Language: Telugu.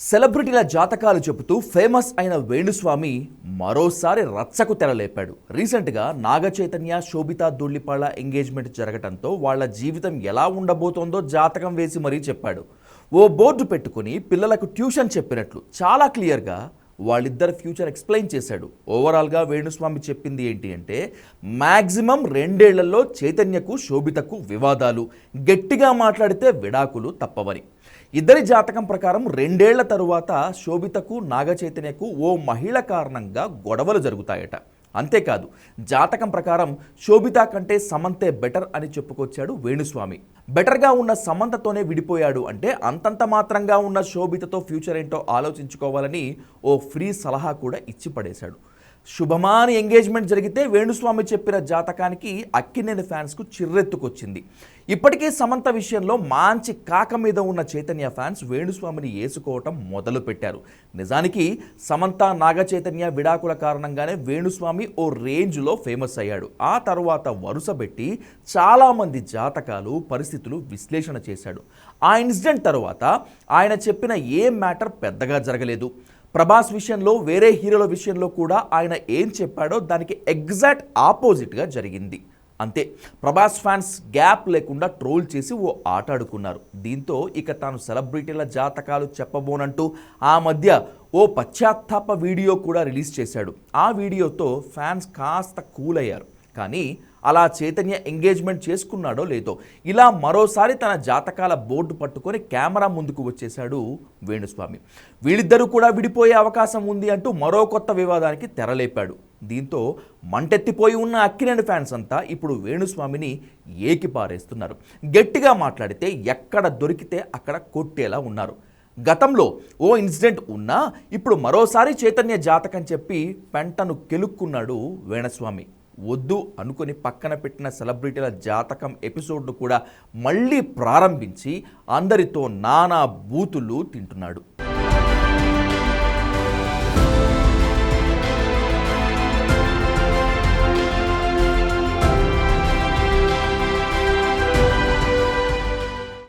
సెలబ్రిటీల జాతకాలు చెబుతూ ఫేమస్ అయిన వేణుస్వామి మరోసారి రచ్చకు తెరలేపాడు. రీసెంట్గా నాగచైతన్య శోభితా దుళ్ళిపాళ ఎంగేజ్మెంట్ జరగటంతో వాళ్ళ జీవితం ఎలా ఉండబోతోందో జాతకం వేసి మరీ చెప్పాడు. ఓ బోర్డు పెట్టుకుని పిల్లలకు ట్యూషన్ చెప్పినట్లు చాలా క్లియర్గా వాళ్ళిద్దరు ఫ్యూచర్ ఎక్స్ప్లెయిన్ చేశాడు. ఓవరాల్గా వేణుస్వామి చెప్పింది ఏంటి అంటే మ్యాక్సిమం రెండేళ్ళలో చైతన్యకు శోభితకు వివాదాలు గట్టిగా మాట్లాడితే విడాకులు తప్పవని. ఇద్దరి జాతకం ప్రకారం రెండేళ్ళ తరువాత శోభితకు నాగచైతన్యకు ఓ మహిళ కారణంగా గొడవలు జరుగుతాయట. అంతేకాదు జాతకం ప్రకారం శోభిత కంటే సమంతే బెటర్ అని చెప్పుకొచ్చాడు వేణుస్వామి. బెటర్గా ఉన్న సమంతతోనే విడిపోయాడు అంటే అంతంత మాత్రంగా ఉన్న శోభితతో ఫ్యూచర్ ఏంటో ఆలోచించుకోవాలని ఓ ఫ్రీ సలహా కూడా ఇచ్చి పడేశాడు శుభమాని ఎంగేజ్మెంట్ జరిగితే వేణుస్వామి చెప్పిన జాతకానికి అక్కినేని ఫ్యాన్స్కు చిర్రెత్తుకొచ్చింది. ఇప్పటికే సమంత విషయంలో మాంచి కాక మీద ఉన్న చైతన్య ఫ్యాన్స్ వేణుస్వామిని ఏసుకోవటం మొదలు పెట్టారు నిజానికి సమంత నాగ చైతన్య విడాకుల కారణంగానే వేణుస్వామి ఓ రేంజ్లో ఫేమస్ అయ్యాడు. ఆ తర్వాత వరుసబెట్టి చాలామంది జాతకాలు పరిస్థితులు విశ్లేషణ చేశాడు. ఆ ఇన్సిడెంట్ తర్వాత ఆయన చెప్పిన ఏ మ్యాటర్ పెద్దగా జరగలేదు. ప్రభాస్ విషయంలో వేరే హీరోల విషయంలో కూడా ఆయన ఏం చెప్పాడో దానికి ఎగ్జాక్ట్ ఆపోజిట్గా జరిగింది. అంతే. ప్రభాస్ ఫ్యాన్స్ గ్యాప్ లేకుండా ట్రోల్ చేసి ఓ ఆట ఆడుకున్నారు. దీంతో ఇక తాను సెలబ్రిటీల జాతకాలు చెప్పబోనంటూ ఆ మధ్య ఓ పశ్చాత్తాప వీడియో కూడా రిలీజ్ చేశాడు. ఆ వీడియోతో ఫ్యాన్స్ కాస్త కూల్ అయ్యారు కానీ అలా చైతన్య ఎంగేజ్మెంట్ చేసుకున్నాడో లేదో ఇలా మరోసారి తన జాతకాల బోర్డు పట్టుకొని కెమెరా ముందుకు వచ్చేశాడు వేణుస్వామి. వీళ్ళిద్దరూ కూడా విడిపోయే అవకాశం ఉంది అంటూ మరో కొత్త వివాదానికి తెరలేపాడు. దీంతో మంటెత్తిపోయి ఉన్న అక్కినేని ఫ్యాన్స్ అంతా ఇప్పుడు వేణుస్వామిని ఏకిపారేస్తున్నారు. గట్టిగా మాట్లాడితే ఎక్కడ దొరికితే అక్కడ కొట్టేలా ఉన్నారు. గతంలో ఓ ఇన్సిడెంట్ ఉన్నా ఇప్పుడు మరోసారి చైతన్య జాతకం చెప్పి పెంటను కెలుక్కున్నాడు వేణస్వామి. వద్దు అనుకొని పక్కన పెట్టిన సెలబ్రిటీల జాతకం ఎపిసోడ్ను కూడా మళ్ళీ ప్రారంభించి అందరితో నానా బూతులు తింటున్నాడు.